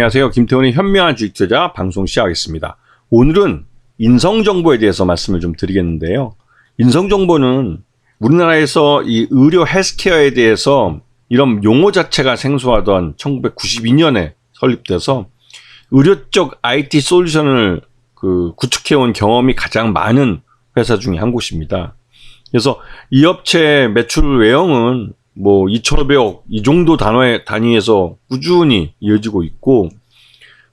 안녕하세요. 김태훈의 현명한 주식 투자 방송 시작하겠습니다. 오늘은 인성 정보에 대해서 말씀을 좀 드리겠는데요. 인성 정보는 우리나라에서 이 의료 헬스케어에 대해서 이런 용어 자체가 생소하던 1992년에 설립돼서 의료 쪽 IT 솔루션을 그 구축해온 경험이 가장 많은 회사 중에 한 곳입니다. 그래서 이 업체 매출 외형은 뭐 2,500억 이 정도 단어의 단위에서 꾸준히 이어지고 있고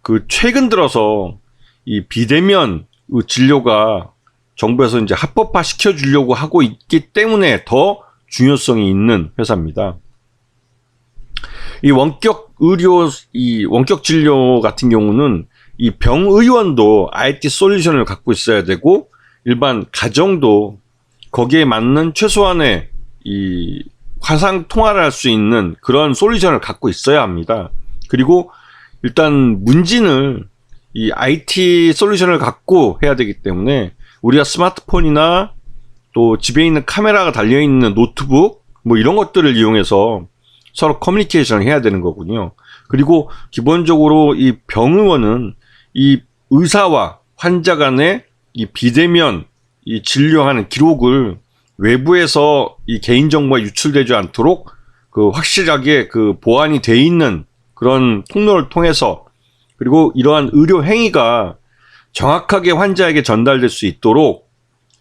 그 최근 들어서 이 비대면 진료가 정부에서 이제 합법화 시켜 주려고 하고 있기 때문에 더 중요성이 있는 회사입니다. 이 원격 의료 이 원격 진료 같은 경우는 이 병의원도 IT 솔루션을 갖고 있어야 되고 일반 가정도 거기에 맞는 최소한의 이 화상 통화를 할 수 있는 그런 솔루션을 갖고 있어야 합니다. 그리고 일단 문진을 이 IT 솔루션을 갖고 해야 되기 때문에 우리가 스마트폰이나 또 집에 있는 카메라가 달려 있는 노트북 뭐 이런 것들을 이용해서 서로 커뮤니케이션을 해야 되는 거군요. 그리고 기본적으로 이 병의원은 이 의사와 환자 간의 이 비대면 이 진료하는 기록을 외부에서 이 개인 정보가 유출되지 않도록 그 확실하게 그 보안이 돼 있는 그런 통로를 통해서 그리고 이러한 의료 행위가 정확하게 환자에게 전달될 수 있도록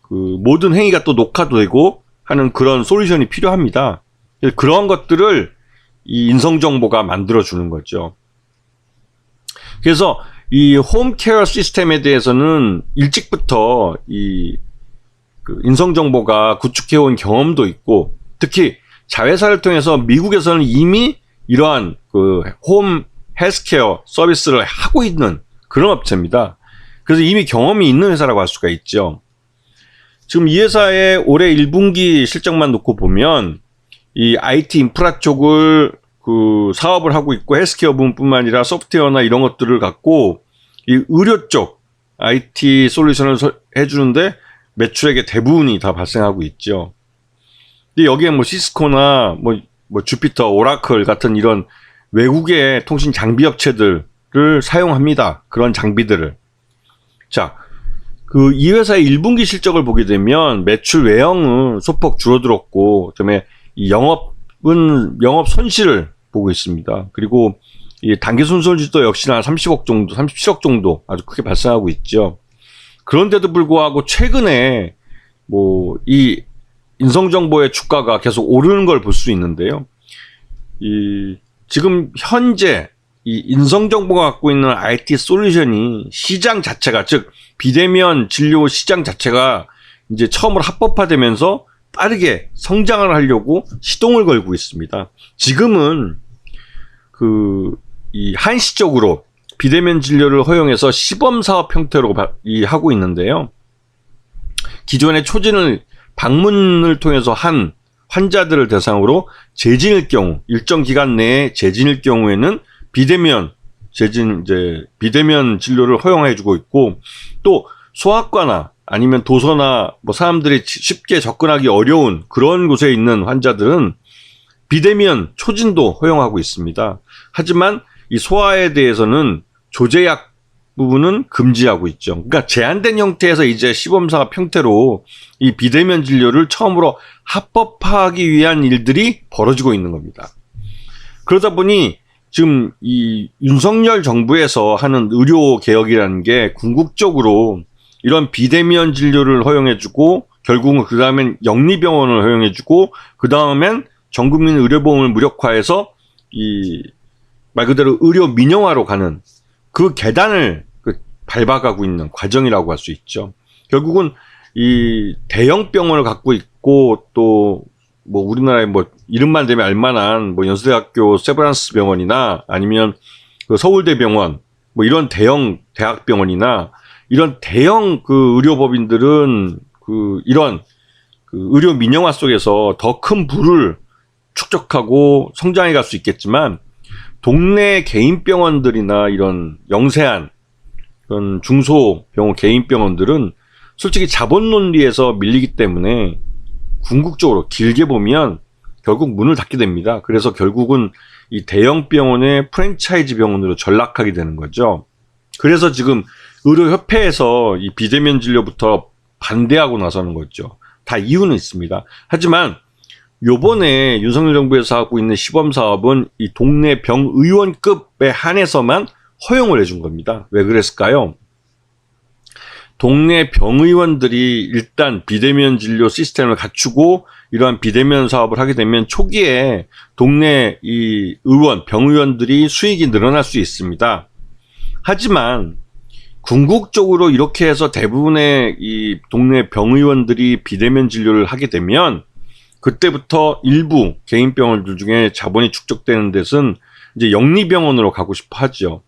그 모든 행위가 또 녹화되고 하는 그런 솔루션이 필요합니다. 그런 것들을 이 인성 정보가 만들어 주는 거죠. 그래서 이 홈케어 시스템에 대해서는 일찍부터 이 그 인성정보가 구축해온 경험도 있고 특히 자회사를 통해서 미국에서는 이미 이러한 그 홈 헬스케어 서비스를 하고 있는 그런 업체입니다. 그래서 이미 경험이 있는 회사라고 할 수가 있죠. 지금 이 회사의 올해 1분기 실적만 놓고 보면 이 IT 인프라 쪽을 그 사업을 하고 있고 헬스케어 부분뿐만 아니라 소프트웨어나 이런 것들을 갖고 이 의료 쪽 IT 솔루션을 해주는데 매출액의 대부분이 다 발생하고 있죠. 근데 여기에 뭐 시스코나 뭐, 뭐 주피터, 오라클 같은 이런 외국의 통신 장비 업체들을 사용합니다. 그런 장비들을. 자, 그 이 회사의 1분기 실적을 보게 되면 매출 외형은 소폭 줄어들었고, 그다음에 이 영업은 영업 손실을 보고 있습니다. 그리고 이 단기 순손실도 역시나 30억 정도, 37억 정도 아주 크게 발생하고 있죠. 그런데도 불구하고 최근에 뭐 이 인성정보의 주가가 계속 오르는 걸 볼 수 있는데요. 이 지금 현재 이 인성정보가 갖고 있는 IT 솔루션이 시장 자체가 즉 비대면 진료 시장 자체가 이제 처음으로 합법화되면서 빠르게 성장을 하려고 시동을 걸고 있습니다. 지금은 그 이 한시적으로 비대면 진료를 허용해서 시범 사업 형태로 하고 있는데요. 기존의 초진을 방문을 통해서 한 환자들을 대상으로 재진일 경우 일정 기간 내에 재진일 경우에는 비대면 재진 이제 비대면 진료를 허용해 주고 있고 또 소아과나 아니면 도서나 뭐 사람들이 쉽게 접근하기 어려운 그런 곳에 있는 환자들은 비대면 초진도 허용하고 있습니다. 하지만 이 소아에 대해서는 조제약 부분은 금지하고 있죠. 그러니까 제한된 형태에서 이제 시범사업 형태로 이 비대면 진료를 처음으로 합법화하기 위한 일들이 벌어지고 있는 겁니다. 그러다 보니 지금 이 윤석열 정부에서 하는 의료 개혁이라는 게 궁극적으로 이런 비대면 진료를 허용해주고 결국은 그 다음엔 영리병원을 허용해주고 그 다음엔 전 국민 의료보험을 무력화해서 이 말 그대로 의료 민영화로 가는 그 계단을 그 밟아가고 있는 과정이라고 할 수 있죠. 결국은 이 대형 병원을 갖고 있고 또 뭐 우리나라에 뭐 이름만 되면 알만한 뭐 연수대학교 세브란스 병원이나 아니면 그 서울대병원 뭐 이런 대형 대학병원이나 이런 대형 그 의료법인들은 그 이런 그 의료 민영화 속에서 더 큰 부를 축적하고 성장해 갈 수 있겠지만 동네 개인 병원들이나 이런 영세한 그런 중소 병원 개인 병원들은 솔직히 자본 논리에서 밀리기 때문에 궁극적으로 길게 보면 결국 문을 닫게 됩니다. 그래서 결국은 이 대형 병원의 프랜차이즈 병원으로 전락하게 되는 거죠. 그래서 지금 의료협회에서 이 비대면 진료부터 반대하고 나서는 거죠. 다 이유는 있습니다. 하지만 요번에 윤석열 정부에서 하고 있는 시범 사업은 이 동네 병의원급에 한해서만 허용을 해준 겁니다. 왜 그랬을까요? 동네 병의원들이 일단 비대면 진료 시스템을 갖추고 이러한 비대면 사업을 하게 되면 초기에 동네 이 의원, 병의원들이 수익이 늘어날 수 있습니다. 하지만 궁극적으로 이렇게 해서 대부분의 이 동네 병의원들이 비대면 진료를 하게 되면 그때부터 일부 개인 병원들 중에 자본이 축적되는 데는 이제 영리병원으로 가고 싶어 하죠.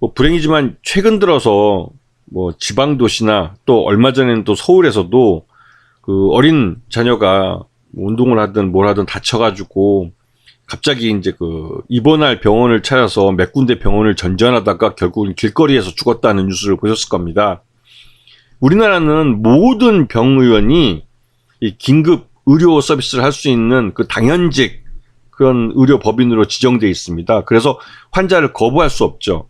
뭐 불행이지만 최근 들어서 뭐 지방 도시나 또 얼마 전에는 또 서울에서도 그 어린 자녀가 뭐 운동을 하든 뭘 하든 다쳐가지고 갑자기 이제 그 입원할 병원을 찾아서 몇 군데 병원을 전전하다가 결국은 길거리에서 죽었다는 뉴스를 보셨을 겁니다. 우리나라는 모든 병의원이 이 긴급 의료 서비스를 할 수 있는 그 당연직 그런 의료 법인으로 지정돼 있습니다. 그래서 환자를 거부할 수 없죠.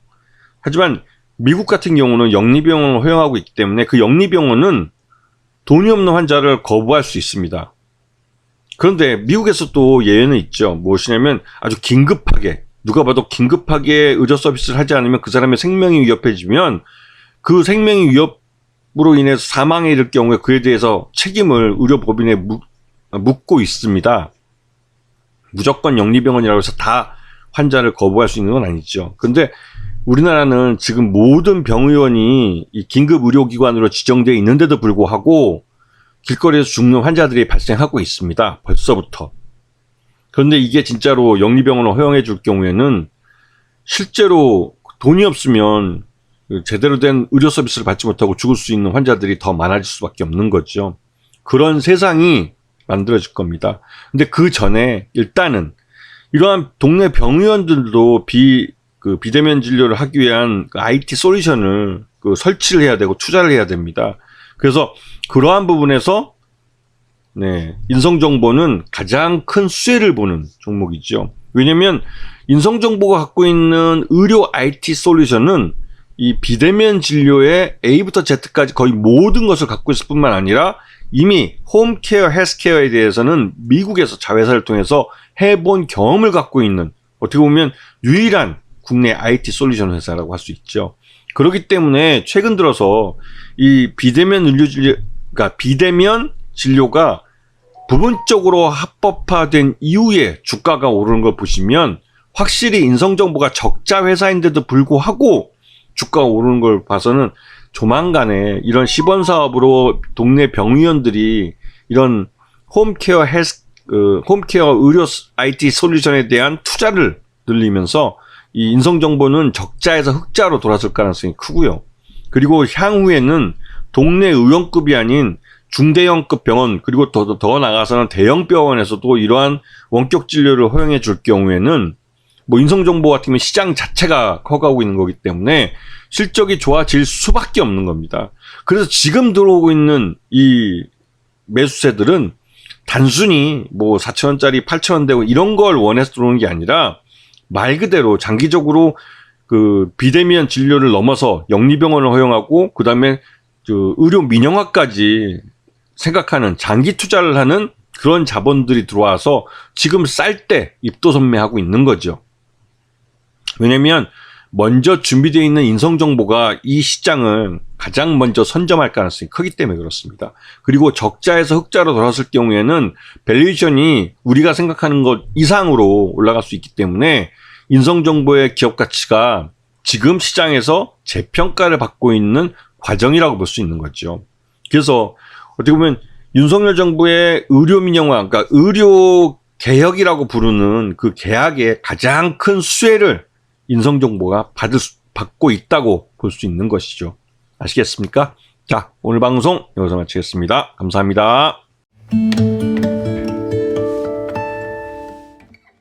하지만 미국 같은 경우는 영리병원을 허용하고 있기 때문에 그 영리병원은 돈이 없는 환자를 거부할 수 있습니다. 그런데 미국에서 또 예외는 있죠. 무엇이냐면 아주 긴급하게 누가 봐도 긴급하게 의료 서비스를 하지 않으면 그 사람의 생명이 위협해지면 그 생명이 위협으로 인해서 사망에 이를 경우에 그에 대해서 책임을 의료법인에 묻, 묻고 있습니다. 무조건 영리병원이라고 해서 다 환자를 거부할 수 있는 건 아니죠. 근데 우리나라는 지금 모든 병의원이 이 긴급 의료기관으로 지정되어 있는데도 불구하고 길거리에서 죽는 환자들이 발생하고 있습니다. 벌써부터. 그런데 이게 진짜로 영리병원을 허용해 줄 경우에는 실제로 돈이 없으면 제대로 된 의료 서비스를 받지 못하고 죽을 수 있는 환자들이 더 많아질 수밖에 없는 거죠. 그런 세상이 만들어질 겁니다. 근데 그 전에 일단은 이러한 동네 병의원들도 비, 그 비대면 진료를 하기 위한 그 IT 솔루션을 그 설치를 해야 되고 투자를 해야 됩니다. 그래서 그러한 부분에서 네, 인성정보는 가장 큰 수혜를 보는 종목이죠. 왜냐면 인성정보가 갖고 있는 의료 IT 솔루션은 이 비대면 진료의 A부터 Z까지 거의 모든 것을 갖고 있을 뿐만 아니라 이미 홈케어, 헬스케어에 대해서는 미국에서 자회사를 통해서 해본 경험을 갖고 있는 어떻게 보면 유일한 국내 IT 솔루션 회사라고 할 수 있죠. 그렇기 때문에 최근 들어서 이 비대면 의료 진료, 그러니까 비대면 진료가 부분적으로 합법화된 이후에 주가가 오르는 걸 보시면 확실히 인성정보가 적자 회사인데도 불구하고 주가가 오르는 걸 봐서는 조만간에 이런 시범 사업으로 동네 병의원들이 이런 홈케어 헬스 그 홈케어 의료 IT 솔루션에 대한 투자를 늘리면서 이 인성 정보는 적자에서 흑자로 돌아설 가능성이 크고요. 그리고 향후에는 동네 의원급이 아닌 중대형급 병원 그리고 더, 더 나가서는 대형 병원에서도 이러한 원격 진료를 허용해 줄 경우에는 뭐 인성정보 같은 경우 시장 자체가 커가고 있는 거기 때문에 실적이 좋아질 수밖에 없는 겁니다. 그래서 지금 들어오고 있는 이 매수세들은 단순히 뭐 4천원짜리 8천원 되고 이런 걸 원해서 들어오는 게 아니라 말 그대로 장기적으로 그 비대면 진료를 넘어서 영리병원을 허용하고 그 다음에 그 의료 민영화까지 생각하는 장기 투자를 하는 그런 자본들이 들어와서 지금 쌀 때 입도 선매하고 있는 거죠. 왜냐면 먼저 준비되어 있는 인성 정보가 이 시장을 가장 먼저 선점할 가능성이 크기 때문에 그렇습니다. 그리고 적자에서 흑자로 돌아설 경우에는 밸류에이션이 우리가 생각하는 것 이상으로 올라갈 수 있기 때문에 인성 정보의 기업 가치가 지금 시장에서 재평가를 받고 있는 과정이라고 볼 수 있는 거죠. 그래서 어떻게 보면 윤석열 정부의 의료 민영화, 그러니까 의료 개혁이라고 부르는 그 계약의 가장 큰 수혜를 인성 정보가 받을 수, 받고 있다고 볼 수 있는 것이죠. 아시겠습니까? 자, 오늘 방송 여기서 마치겠습니다. 감사합니다.